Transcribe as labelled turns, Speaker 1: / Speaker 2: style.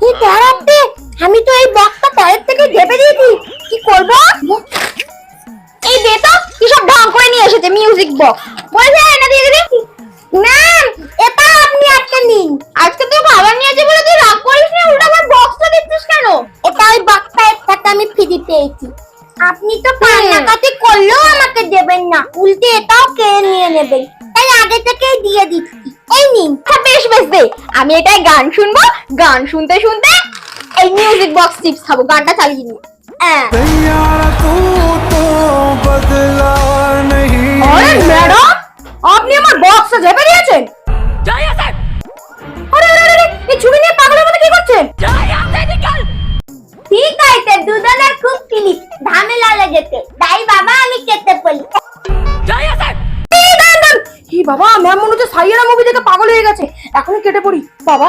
Speaker 1: কি বাড়াতে আমি তো এই বক্তা পরের থেকে ভেবে দিয়েছি।
Speaker 2: কি করব? এই বেটা কি সব ঢং করে নিয়ে এসেছে মিউজিক বক্স বলে না দিয়ে দিলে
Speaker 1: না এটা আপনি আজকে নিন।
Speaker 2: আজকে তো বাবা নিয়ে আছে বলে তুই রাগ করিস না উল্টা আমার বক্সটা দিচ্ছিস কেন?
Speaker 1: এটা ওই বক্তা একটাতে আমি ফ্রি পেয়েছি। আপনি তো কান্নাকাটি করলেও আমাকে দেবেন না। উল্টে এটাও কে নিয়ে নেবেন তাই আগে থেকেই দিয়ে দিচ্ছি। এই নিন।
Speaker 2: আচ্ছা, বেশ বেশ। আমি এটাই গান শুনব গান শুনতে শুনতে এই মিউজিক বক্স চিপস খাব গানটা চালিয়ে নিয়ে
Speaker 1: হ্যাঁ।
Speaker 3: আপনি আমার নিয়ে পাগলের কি করছেন?
Speaker 1: ঠিক লেগেছে। তাই বাবা আমি
Speaker 3: বাবা মনে হচ্ছে সাইয়ারা মুভি দেখে পাগল হয়ে গেছে। এখনই কেটে পড়ি। বাবা